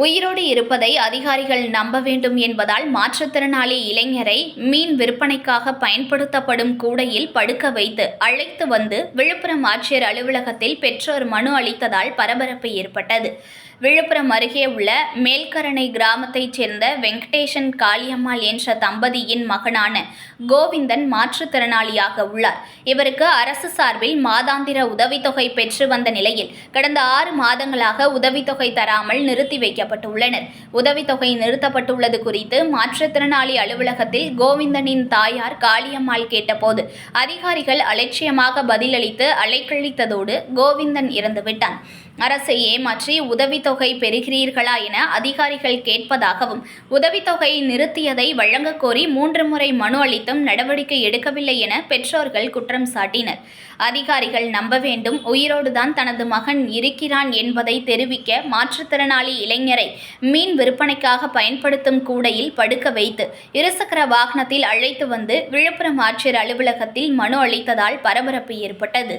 உயிரோடு இருப்பதை அதிகாரிகள் நம்ப வேண்டும் என்பதால் மாற்றுத்திறனாளி இளைஞரை மீன் விற்பனைக்காக பயன்படுத்தப்படும் கூடையில் படுக்க வைத்து அழைத்து வந்து விழுப்புரம் ஆட்சியர் அலுவலகத்தில் பெற்றோர் மனு அளித்ததால் பரபரப்பு ஏற்பட்டது. விழுப்புரம் அருகே உள்ள மேல்கரணை கிராமத்தைச் சேர்ந்த வெங்கடேசன் காளியம்மாள் என்ற தம்பதியின் மகனான கோவிந்தன் மாற்றுத்திறனாளியாக உள்ளார். இவருக்கு அரசு சார்பில் மாதாந்திர உதவித்தொகை பெற்று வந்த நிலையில் கடந்த ஆறு மாதங்களாக உதவித்தொகை தராமல் நிறுத்தி செய்யப்பட்டுள்ளனர் உதவித்தொகை நிறுத்தப்பட்டுள்ளது குறித்து மாற்றுத்திறனாளி அலுவலகத்தில் கோவிந்தனின் தாயார் காளியம்மாள் கேட்டபோது அதிகாரிகள் அலட்சியமாக பதிலளித்து அலைக்கழித்ததோடு கோவிந்தன் இறந்துவிட்டான். அரசை ஏமாற்றி உதவித்தொகை பெறுகிறீர்களா என அதிகாரிகள் கேட்பதாகவும் உதவித்தொகை நிறுத்தியதை வழங்கக்கோரி மூன்று முறை மனு அளித்தும் நடவடிக்கை எடுக்கவில்லை என பெற்றோர்கள் குற்றம் சாட்டினர். அதிகாரிகள் நம்ப வேண்டும் உயிரோடுதான் தனது மகன் இருக்கிறான் என்பதை தெரிவிக்க மாற்றுத்திறனாளி இளைஞரை மீன் விற்பனைக்காக பயன்படுத்தும் கூடையில் படுக்க வைத்து இருசக்கர வாகனத்தில் அழைத்து வந்து விழுப்புரம் ஆட்சியர் அலுவலகத்தில் மனு அளித்ததால் பரபரப்பு ஏற்பட்டது.